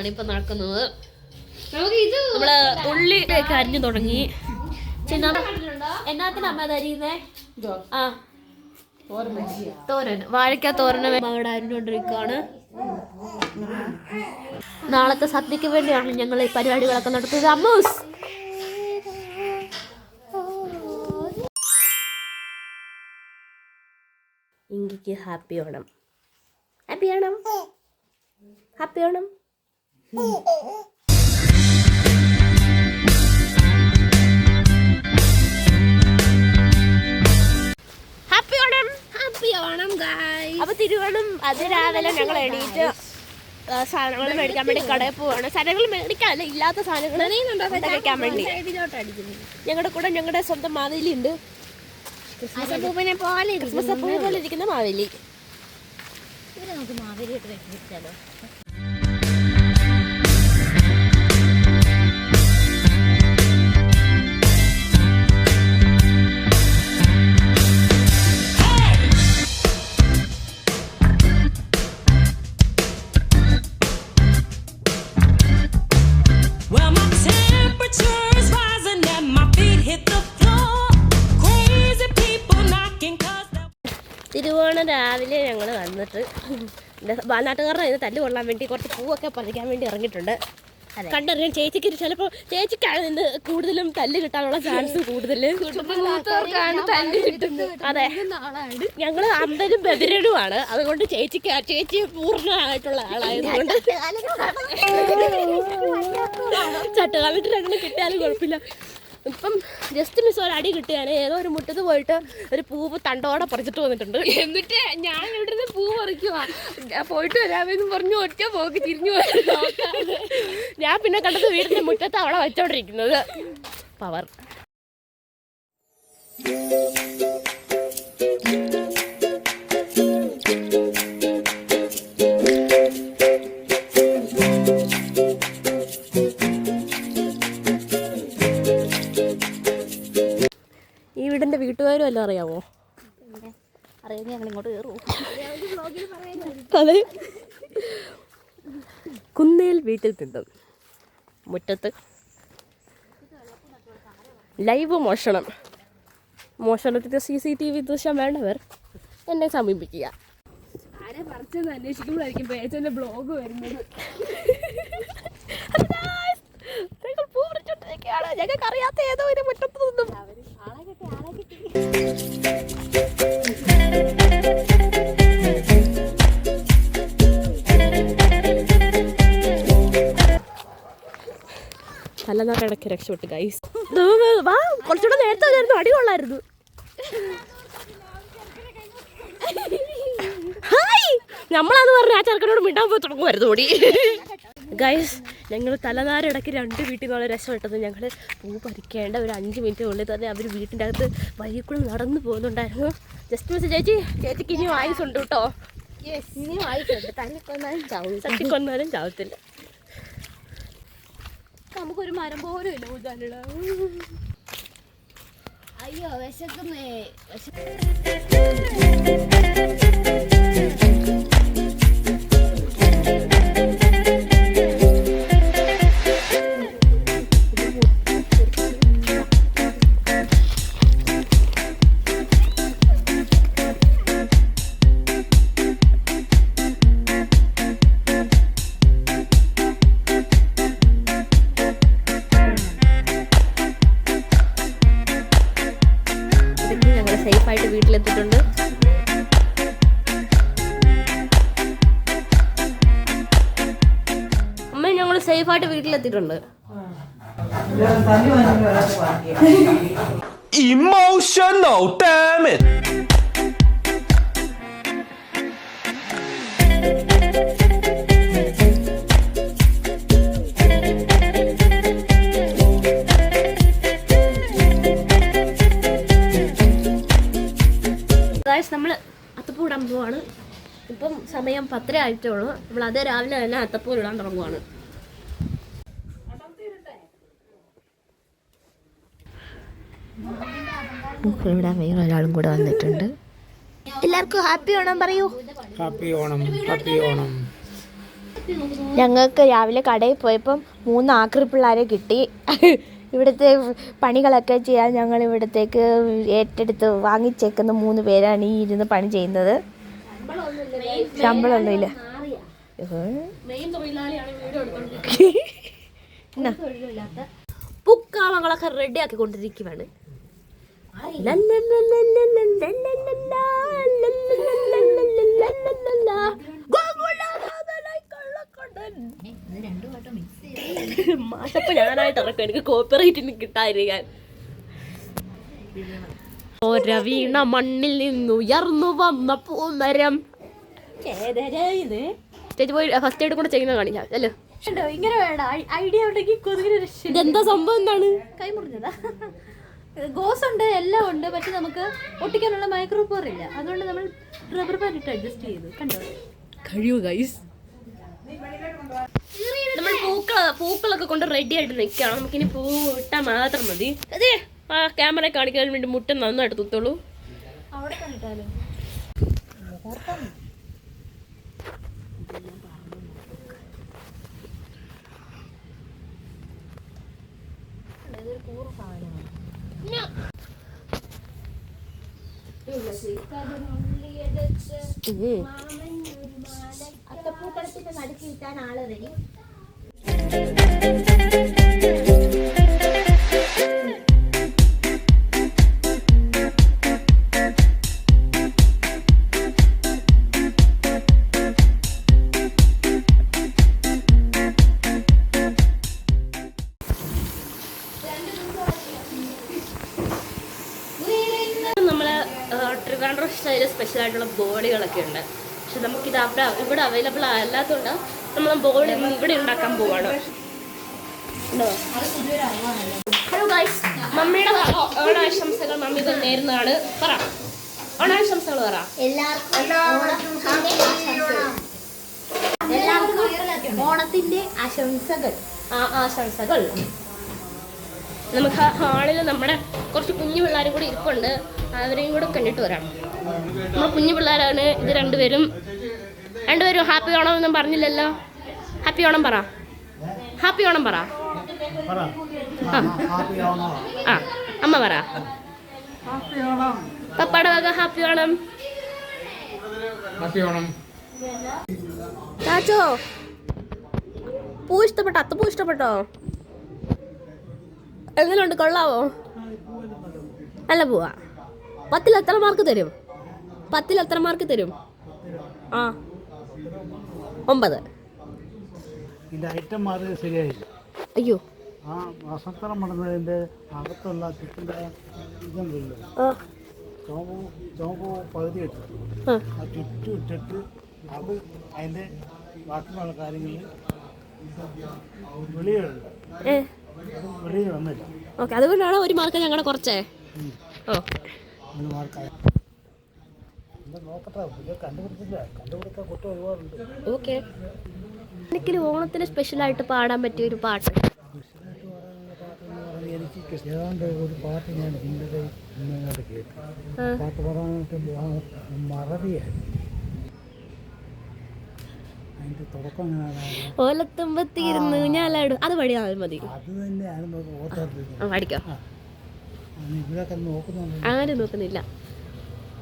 പരിപാടികളാണ് ഇപ്പൊ നടക്കുന്നത്. നമ്മൾ ഉള്ളി ഒക്കെ അരിഞ്ഞു തുടങ്ങി. ചിന്ന എന്നാത്തിന് അമ്മ അത് അരിയുന്നേ? ആ. തോരൻ വാഴയ്ക്ക തോരന് വേ- അമ്മ അവിടെ അരിഞ്ഞുകൊണ്ടിരിക്കുകയാണ്. നാളത്തെ സദ്യക്ക് വേണ്ടിയാണ് ഞങ്ങൾ ഈ പരിപാടികളൊക്കെ നടത്തിയത്. അമ്മൂസ്! ഇങ്കിക്ക് happy Onam. Happy Onam. Happy Onam. അപ്പൊ തിരുവോണം അത് രാവിലെ ഞങ്ങൾ എണീറ്റ് സാധനങ്ങൾ മേടിക്കാൻ വേണ്ടി കടയിൽ പോവാണ്. സാധനങ്ങൾ മേടിക്കാനല്ല ഇല്ലാത്ത സാധനങ്ങൾ കഴിക്കാൻ വേണ്ടി. ഞങ്ങളുടെ കൂടെ ഞങ്ങളുടെ സ്വന്തം മാവേലി ഉണ്ട്. ക്രിസ്മസ് അപ്പൂപ്പനെ പോലെ ക്രിസ്മസ് പൂ പോലെ ഇരിക്കുന്ന മാവേലി. ഇവരെ എന്റെ നാട്ടുകാരുടെ ഇത് തല്ല് കൊള്ളാൻ വേണ്ടി കുറച്ച് പൂവൊക്കെ പറിക്കാൻ വേണ്ടി ഇറങ്ങിയിട്ടുണ്ട്. കണ്ടറിയാൻ ചേച്ചിക്ക് ചിലപ്പോൾ ചേച്ചിക്കാണ് ഇന്ന് കൂടുതലും തല്ല് കിട്ടാനുള്ള ചാൻസ് കൂടുതൽ അതെ. ഞങ്ങൾ അമ്പലും ബദിരനുമാണ് അതുകൊണ്ട് ചേച്ചിക്ക് ചേച്ചി പൂർണമായിട്ടുള്ള ആളായതുകൊണ്ട്. ചട്ടുകാലിട്ട് രണ്ടും കിട്ടിയാലും കുഴപ്പമില്ല. ഇപ്പം ജസ്റ്റ് മിസ് ഒരു അടി കിട്ടുകയാണ്. ഏതോ ഒരു മുറ്റത്ത് പോയിട്ട് ഒരു പൂവ് തണ്ടോടെ പറിച്ചിട്ട് വന്നിട്ടുണ്ട്. എന്നിട്ട് ഞാൻ ഇവിടെ നിന്ന് പൂ പറിക്കുക പോയിട്ട് വരാമെന്ന് പറഞ്ഞു ഒറ്റ പോക്ക് തിരിഞ്ഞു ഞാൻ പിന്നെ കണ്ടത് വീടിന്റെ മുറ്റത്ത് അവളെ വെച്ചോണ്ടിരിക്കുന്നത്. പവർ ഈ എല്ലാം അറിയാമോ അറിയാമെങ്കിൽ ഞങ്ങൾ ഇങ്ങോട്ട് കയറുമോ അതെ. കുന്നേൽ വീട്ടിൽ തിന്നും. മുറ്റത്ത്. ലൈവ് മോഷണം. മോഷണത്തിന്റെ സി സി ടി വി ദൃശ്യം വേണ്ടവർ എന്നെ സമീപിക്കുക. ആരെ പറിച്ചെന്ന് അന്വേഷിക്കുമ്പോഴായിരിക്കും പേച്ചന്റെ ബ്ലോഗ് വരുന്നത്. ഞങ്ങൾക്ക് അറിയാത്ത ഏതോ ഒരു മുറ്റത്ത് നിന്നും. നല്ല ഇടയ്ക്ക് രക്ഷപ്പെട്ടു ഗൈസ് വാ കുറച്ചുകൂടെ നേരത്തെ വരായിരുന്നു അടി കൊള്ളായിരുന്നു. ഹായ്! നമ്മളത് പറഞ്ഞ ആ ചെറുക്കനോട് മിണ്ടാൻ പോയി തുടങ്ങുമായിരുന്നു ഓടി. ഗൈസ് ഞങ്ങൾ തലനാരിടയ്ക്ക് രണ്ട് വീട്ടിൽ നിന്നുള്ള രക്ഷപ്പെട്ടത് ഞങ്ങൾ പൂ പറിക്കേണ്ട ഒരു അഞ്ച് മിനിറ്റിനുള്ളിൽ തന്നെ അവർ വീട്ടിന്റെ അകത്ത് വഴിക്കുള്ളിൽ നടന്നു പോകുന്നുണ്ടായിരുന്നു. ജസ്റ്റ് മിസ് ചേച്ചി. ചേച്ചിക്ക് ഇനി വായിസ് ഉണ്ട് കേട്ടോ. ഇനി വായിക്കട്ടെ തന്നെ കൊന്നാലും ചാവും. ചാവത്തില്ല. നമുക്കൊരു മരം പോലും ഇല്ല ഊതാനുള്ള അയ്യോ വിശക്കുന്നേ. വിശ സേഫായിട്ട് വീട്ടിലെത്തിയിട്ടുണ്ട്! ഗായ്സ് നമ്മൾ അത്തപ്പൂ ഇടാൻ പോവാണ്. ഇപ്പം സമയം പത്തര ആയിട്ടേ ഉള്ളൂ നമ്മൾ അതേ രാവിലെ തന്നെ അത്തപ്പൂ ഇടാൻ തുടങ്ങുവാണ്. ഇവിടെ വേറെ ഒരാളും കൂടെ വന്നിട്ടുണ്ട്. എല്ലാവർക്കും ഹാപ്പി ഓണം പറയൂ. Happy Onam happy Onam. ഞങ്ങൾക്ക് രാവിലെ കടയിൽ പോയപ്പം മൂന്ന് ആക്രി പിള്ളേരെ കിട്ടി. ഇവിടുത്തെ പണികളൊക്കെ ചെയ്യാൻ ഞങ്ങൾ ഇവിടത്തേക്ക് ഏറ്റെടുത്ത് വാങ്ങിച്ചേക്കുന്ന മൂന്ന് പേരാണ് ഈ ഇരുന്ന് പണി ചെയ്യുന്നത്. ശമ്പളമൊന്നുമില്ല. പുക്കാളങ്ങളൊക്കെ റെഡി ആക്കിക്കൊണ്ടിരിക്കുവാണ്. മാഷപ്പ ഞാനായിട്ട് ഇറക്കും എനിക്ക് കോപ്പിറൈറ്റിന് കിട്ടാതിരിക്കാൻ മണ്ണിൽ നിന്നുയർന്നു വന്ന പൂമരം. ചേച്ചി പോയി ഫസ്റ്റ് എയ്ഡ് കൂടെ ചെയ്യുന്ന കാണിക്കാം അല്ലേ? ഇങ്ങനെ വേണ്ട. ഐഡിയ ഉണ്ടെങ്കിൽ കൊതുകിന് രക്ഷ ഇതെന്താ സംഭവം എന്താണ്? കൈ മുറിഞ്ഞതാ ഗോസ് ഉണ്ട് എല്ലാം ഉണ്ട് പക്ഷെ നമുക്ക് ഒട്ടിക്കാനുള്ള മൈക്രോ പോർ ഇല്ല. അതുകൊണ്ട് നമ്മൾ റബ്ബർ ബാൻഡ് ഇട്ട് അഡ്ജസ്റ്റ് ചെയ്തു. കണ്ടോ? കഴിയൂ ഗൈസ് നമ്മൾ പൂക്കള പൂക്കളൊക്കെ കൊണ്ട് റെഡി ആയിട്ട് നിൽക്കണം നമുക്കിനി പൂ ഇട്ടാൽ മാത്രം മതി. അതെ ആ ക്യാമറ കാണിക്കാൻ വേണ്ടി മുട്ട നന്നായിട്ട് തുത്തോളൂ. അവിടെ കണ്ടിട്ടാലോ ഉം. അത്തപ്പൂക്കളത്തിന്റെ നടുക്ക് കിട്ടാൻ ആൾ റെഡി നമ്മളെ ട്രിവാൻഡ്രം സ്പെഷ്യൽ ആയിട്ടുള്ള ബോളികളൊക്കെ ഉണ്ട്. പക്ഷെ നമുക്കിത് അവിടെ ഇവിടെ അവൈലബിൾ അല്ലാത്തതുകൊണ്ട് നമ്മൾ ബോളി ഇവിടെ ഉണ്ടാക്കാൻ പോവാണ്. ഹലോ ഗൈസ് മമ്മിയുടെ ഓണാശംസകൾ മമ്മി നേരുന്നതാണ്. പറ. ഓണാശംസകൾ പറ. എല്ലാവർക്കും ഓണത്തിന്റെ ആശംസകൾ. ആ ആശംസകൾ. നമുക്ക് ഹാളിൽ നമ്മുടെ കുറച്ച് കുഞ്ഞു പിള്ളേരും കൂടി ഇരിപ്പുണ്ട്. അവരെയും കൂടെ കണ്ടിട്ട് വരാം. നമ്മുടെ കുഞ്ഞു പിള്ളേരാണ് ഇത് രണ്ടുപേരും. രണ്ടുപേരും ഹാപ്പി ഓണം ഒന്നും പറഞ്ഞില്ലല്ലോ. ഹാപ്പി ഓണം പറ. ഹാപ്പി ഓണം പറ. ആ. അമ്മ പറ. പപ്പാടെ വക ഹാപ്പി ഓണം. ഹാപ്പി ഓണം. ചാച്ചോ പൂ ഇഷ്ടപ്പെട്ടോ? അത്തപ്പൂ ഇഷ്ടപ്പെട്ടോ? എങ്ങനെയുണ്ട്? കൊള്ളാവോ? അല്ല പോവാ. പത്തിൽ എത്ര മാർക്ക് തരും? പത്തിൽ എത്ര മാർക്ക് തരും? ആ. ഒമ്പത്. ഐറ്റം ശരിയായില്ല? അയ്യോ. ആ അകത്തുള്ള ചിക്കന്റെ ഇതുണ്ടല്ലോ ആ. ചോമ്പ് ചോമ്പ് പകുതി ഇട്ടു ആ. ആ ചുറ്റും ഇട്ടിട്ട് അത് അതിന്റെ ബാക്കിയുള്ള കാര്യങ്ങൾ വെളിയിലുണ്ട് ഓക്കെ അതുകൊണ്ടാണ് ഒരു മാർക്ക് ഞങ്ങളുടെ കുറച്ചേ? Oh okay. എനിക്ക് ഓണത്തിന് സ്പെഷ്യലായിട്ട് പാടാൻ പറ്റിയ ഒരു പാട്ട്. എനിക്ക് ഏതാണ്ട് ഒരു പാട്ട് ഞാൻ കേട്ടു. പാട്ട് പാടാനായിട്ട് ആ ഓലത്തുമ്പത്തിരുന്ന് ഞാലാടും. അത് പഠിയാൽ മതി. പഠിക്കോ? ആരും നോക്കുന്നില്ല.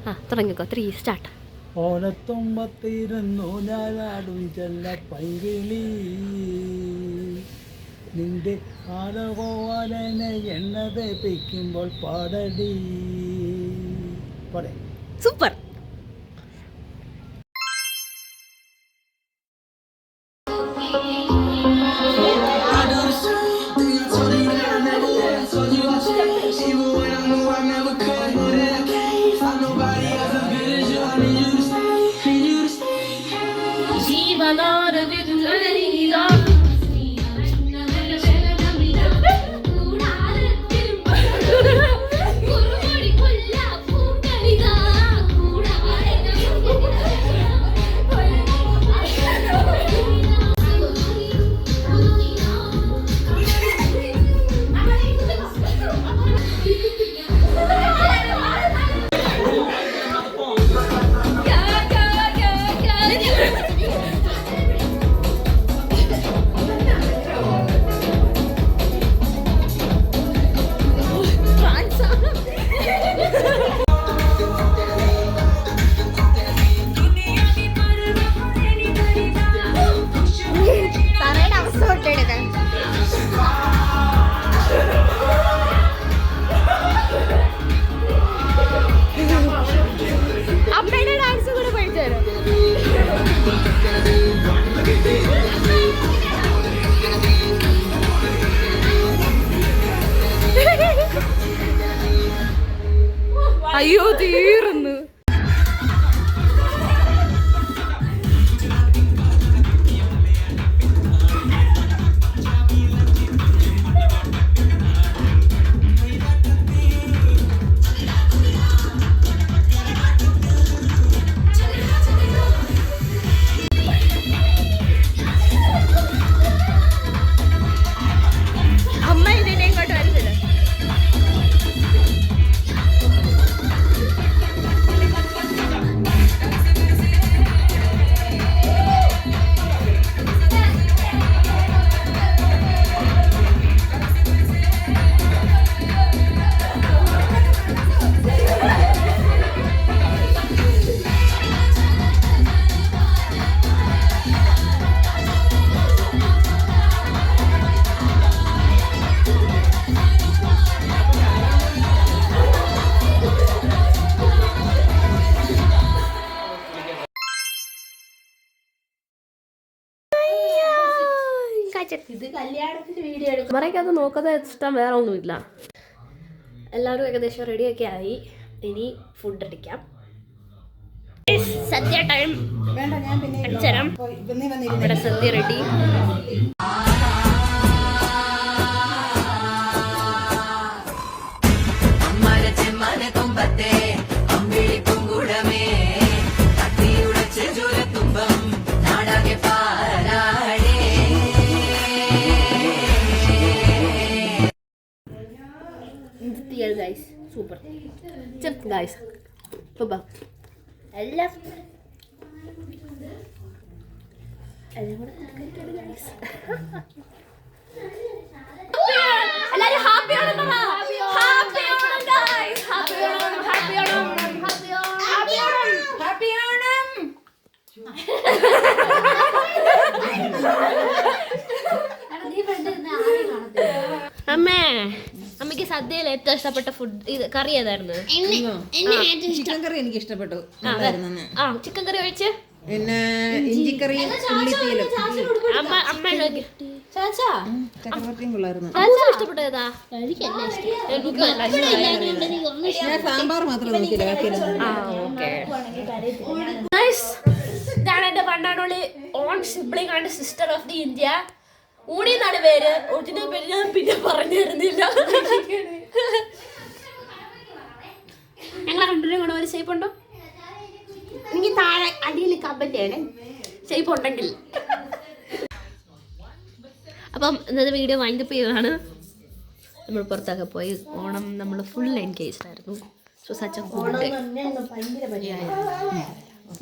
ആ തുടങ്ങിക്കോ. ത്രീ സ്റ്റാർട്ട് ഓലത്തുമ്പത്തിരുന്നു ഞാനാടും ചെല്ല പൈകിളി നിന്റെ ആലകോവാലനെ എണ്ണ തേപ്പിക്കുമ്പോൾ പാടടി. പാടേ super. I'm not aradı tüm öleni ilan ക്യാമറയ്ക്കകത്ത് നോക്കാതെ ഇഷ്ടം വേറെ ഒന്നുമില്ല. എല്ലാവരും ഏകദേശം റെഡിയൊക്കെ ആയി. ഇനി ഫുഡ് അടിക്കാം. സദ്യ ടൈം അടിച്ചരം. ഇവിടെ സദ്യ റെഡി ഗൈസ് ഗൈസ് സൂപ്പർ എല്ലാം എല്ലാം കൂടെ കഴിക്കാണ് guys. എല്ലാരും ഹാപ്പി ആണ് ഹാപ്പി ആണ് ഗൈസ് ഹാപ്പി ആണ് ഹാപ്പി ആണ് ഹാപ്പി ആണ് ഹാപ്പി ആണ് അമ്മേ അമ്മയ്ക്ക് സദ്യയിൽ ഏറ്റവും ഇഷ്ടപ്പെട്ട ഫുഡ് ഇത് കറി ഏതായിരുന്നു? ചിക്കൻ കറി എനിക്ക് ഇഷ്ടപ്പെട്ടു ആ, ചിക്കൻ കറി ഒഴിച്ച്? പിന്നെ ഇഞ്ചിക്കറിയും ഇഷ്ടമായി. ഞാൻ സാമ്പാർ മാത്രം നോക്കിയില്ല ഇതാണ് എന്റെ പണ്ടാണുള്ളി ഓൺ സിബ്ലിംഗ് ആണ് sister of the India. Ooni എന്നാണ് പേര് ഊട്ടിന്റെ പേര് ഞാൻ പിന്നെ പറഞ്ഞു തരുന്നില്ല ഞങ്ങളെ രണ്ടുപേരും കൂടെ ഒരു ഷേപ്പ് ഉണ്ടോ? എനിക്ക് താഴെ അടിയിൽ കമന്റ് ചെയ്യണേ. ഷേപ്പ് ഉണ്ടെങ്കിൽ. അപ്പം ഇന്നത്തെ വീഡിയോ വൈൻഡപ്പ് ചെയ്തതാണ്. നമ്മൾ പുറത്തൊക്കെ പോയി ഓണം നമ്മൾ ഫുൾ എൻഗേജ് ആയിരുന്നു. So such a good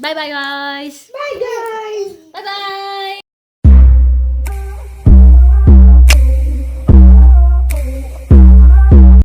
bye bye guys bye bye